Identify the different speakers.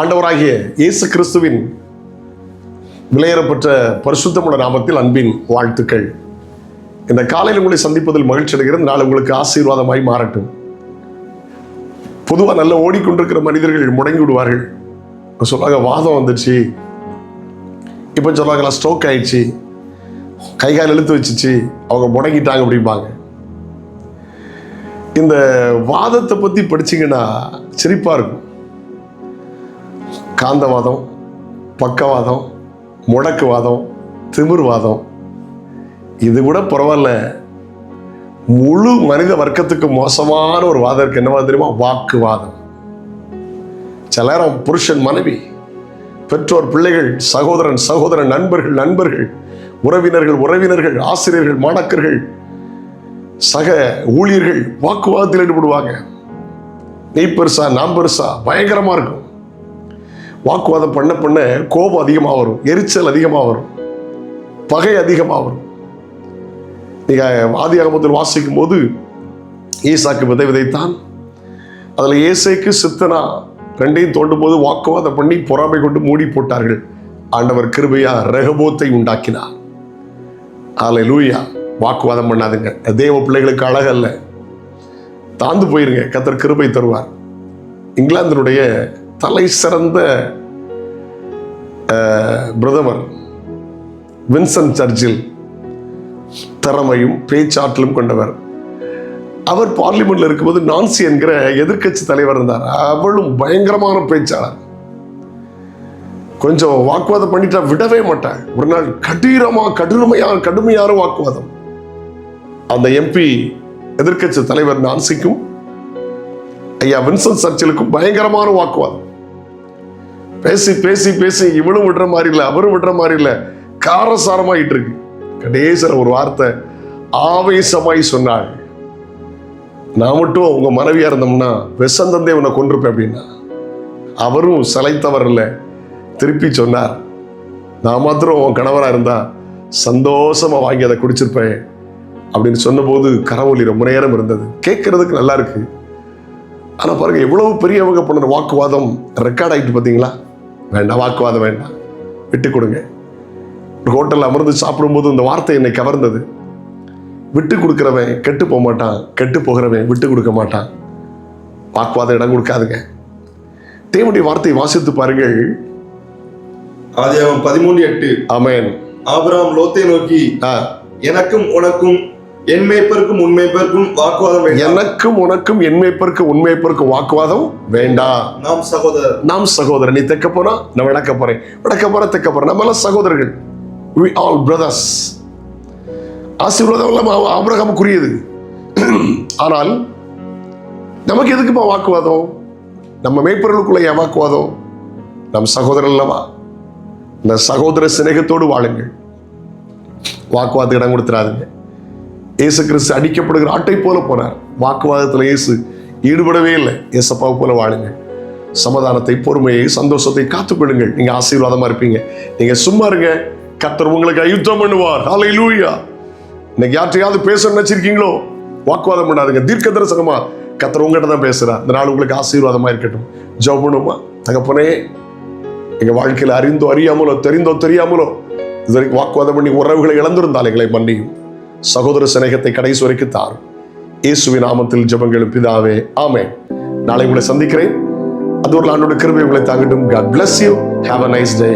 Speaker 1: ஆண்டவராகிய இயேசு கிறிஸ்துவின் விலையேறப்பட்ட பரிசுத்தமுள்ள நாமத்தில் அன்பின் வாழ்த்துக்கள். இந்த காலையில் உங்களை சந்திப்பதில் மகிழ்ச்சி அடைகிறது நாள் உங்களுக்கு ஆசீர்வாதமாய் மாறட்டும். பொதுவாக நல்லா ஓடிக்கொண்டிருக்கிற மனிதர்கள் முடங்கி விடுவார்கள். இப்ப சொல்லுவாங்க வாதம் வந்துச்சு இப்போ சொல்லுவாங்களா ஸ்ட்ரோக் ஆயிடுச்சு. கை கால் இழுத்து வச்சுச்சு. அவங்க முடங்கிட்டாங்க அப்படிம்பாங்க. இந்த வாதத்தை பற்றி படிச்சீங்கன்னா சிரிப்பாக இருக்கும். காந்தவாதம் பக்கவாதம் முடக்குவாதம் திமிர்வாதம். இது கூட பரவாயில்ல. முழு மனித வர்க்கத்துக்கு மோசமான ஒரு வாதம் இருக்கு. என்னவா தெரியுமா? வாக்குவாதம். சில நேரம் புருஷன் மனைவி பெற்றோர் பிள்ளைகள் சகோதரன் சகோதரன் நண்பர்கள் நண்பர்கள் உறவினர்கள் உறவினர்கள் ஆசிரியர்கள் மாணக்கர்கள் சக ஊழியர்கள் வாக்குவாதத்தில் ஈடுபடுவாங்க. நீ பெருசா நான் பெருசா பயங்கரமா இருக்கும். வாக்குவாதம் பண்ண பண்ண கோபம் அதிகமாக வரும் எரிச்சல் அதிகமாக வரும் பகை அதிகமாக வரும். நீங்கள் ஆதி அகமத்தில் வாசிக்கும் போது ஈசாக்கு விதை விதைத்தான். அதில் ஏசைக்கு சித்தனா ரெண்டையும் தோண்டும் போது வாக்குவாதம் பண்ணி பொறாமை கொண்டு மூடி போட்டார்கள். ஆண்டவர் கிருபையா ரகபோத்தை உண்டாக்கினார். அதில் லூயா வாக்குவாதம் பண்ணாதுங்க. தேவ பிள்ளைகளுக்கு அழகல்ல தாழ்ந்து போயிருங்க. கத்தர் கிருபை தருவார். இங்கிலாந்தினுடைய தலை சிறந்த பிரதமர் வின்சன் சர்ச்சில் திறமையும் பேச்சாற்றலும் கொண்டவர். அவர் பார்லிமெண்ட்ல இருக்கும்போது நான்சி என்கிற எதிர்க்கட்சி தலைவர் இருந்தார். அவளும் பயங்கரமான பேச்சாளர். கொஞ்சம் வாக்குவாதம் பண்ணிட்டா விடவே மாட்டாள் ஒரு நாள் கடினமா கடுமையான கடுமையான வாக்குவாதம். அந்த எம்பி எதிர்க்கட்சி தலைவர் நான்சிக்கும் ஐயா வின்சன் சர்ச்சிலுக்கும் பயங்கரமான வாக்குவாதம். பேசி பேசி பேசி இவளும் விடுற மாதிரி இல்லை அவரும் விடுற மாதிரி இல்லை. காரசாரமாயிட்டு இருக்கு கடைசியில் ஒரு வார்த்தை ஆவேசமாய் சொன்னாள். நான் மட்டும் உங்க மனைவியா இருந்தோம்னா விசந்தந்தே உன்னை கொண்டிருப்பேன் அப்படின்னா. அவரும் சலைத்தவர் இல்லை. திருப்பி சொன்னார் நான் மாத்திரம் உன் கணவராக இருந்தா சந்தோஷமா வாங்கி அதை குடிச்சிருப்பேன் அப்படின்னு சொன்னபோது கரவொலி ரொம்ப நேரம் இருந்தது. கேட்கறதுக்கு நல்லா இருக்கு. ஆனால் பாருங்க எவ்வளவு பெரியவங்க பண்ணுற வாக்குவாதம் ரெக்கார்ட் ஆகிட்டு பார்த்தீங்களா? வேண்டாம் வாக்குவாதம் வேண்டாம். விட்டு கொடுங்க. ஒரு ஹோட்டலில் அமர்ந்து சாப்பிடும்போது இந்த வார்த்தை என்னை கவர்ந்தது. விட்டு கொடுக்குறவன் கெட்டு போக மாட்டான் கெட்டு போகிறவன் விட்டு கொடுக்க மாட்டான். வாக்குவாதம் இடம் கொடுக்காதுங்க. தேவனுடைய வார்த்தையை வாசித்து பாருங்கள்.
Speaker 2: ஆதியாகமம் பதிமூணு எட்டு.
Speaker 1: ஆமென்.
Speaker 2: ஆபிரகாம் லோத்தை நோக்கி எனக்கும் உனக்கும் என் மேய்ப்பருக்கும் உன் மேய்ப்பருக்கும் வாக்குவாதம்
Speaker 1: எனக்கும் உனக்கும் என் மேய்ப்பருக்கு வாக்குவாதம் வேண்டாம்.
Speaker 2: நாம் சகோதரர்.
Speaker 1: நாம் சகோதரன் நீ தெக்க போனா நான் விளக்க போறேன். விளக்க போற தெக்க போறேன் நம்ம எல்லாம் சகோதரர்கள். We all brothers. ஆசீர்வாதம் எல்லாம் ஆ- ஆபிரகாமுக்குரியது. ஆனால் நமக்கு எதுக்குப்பா வாக்குவாதம்? நம்ம மேய்ப்பர்களுக்குள்ள ஏன் வாக்குவாதம்? நம் சகோதரர் அல்லவா? இந்த சகோதர சிநேகத்தோடு வாழுங்கள். வாக்குவாதத்துக்கு இடம் கொடுத்துறாதுங்க. இயேசு கிறிஸ்து அடிக்கப்படுகிற ஆட்டை போல போனார். வாக்குவாதத்தில் இயேசு ஈடுபடவே இல்லை. இயேசப்பாவை போல வாழுங்க சமாதானத்தை பொறுமையை சந்தோஷத்தை காத்துக்கொள்ளுங்கள் நீங்கள் ஆசீர்வாதமாக இருப்பீங்க. நீங்கள் சும்மா இருங்க. கத்தர் உங்களுக்கு அயுத்தம் பண்ணுவார். ஹalleluya இன்னைக்கு யார்ட்டையாவது பேசணும்னு வச்சிருக்கீங்களோ வாக்குவாதம் பண்ணாதுங்க. தீர்க்க தரிசனமா கத்தர் உங்கள்கிட்ட தான் பேசுகிறேன் இந்த நாள் உங்களுக்கு ஆசீர்வாதமாக இருக்கட்டும். ஜெபம் பண்ணுமா தகப்பனே எங்கள் வாழ்க்கையில் அறிந்தோ அறியாமலோ தெரிந்தோ தெரியாமலோ இது வரைக்கும் வாக்குவாதம் பண்ணி உறவுகளை இழந்திருந்தால் எங்களை மன்னியும். சகோதர சிநேகத்தை கடைசி வரைக்கும் தாரும். இயேசுவி நாமத்தில் ஜபங்களும் பிதாவே ஆமே நாளை உங்களை சந்திக்கிறேன். அது ஒரு ஆண்டோட கிருபை உங்களை தாங்கட்டும். God bless you have a nice day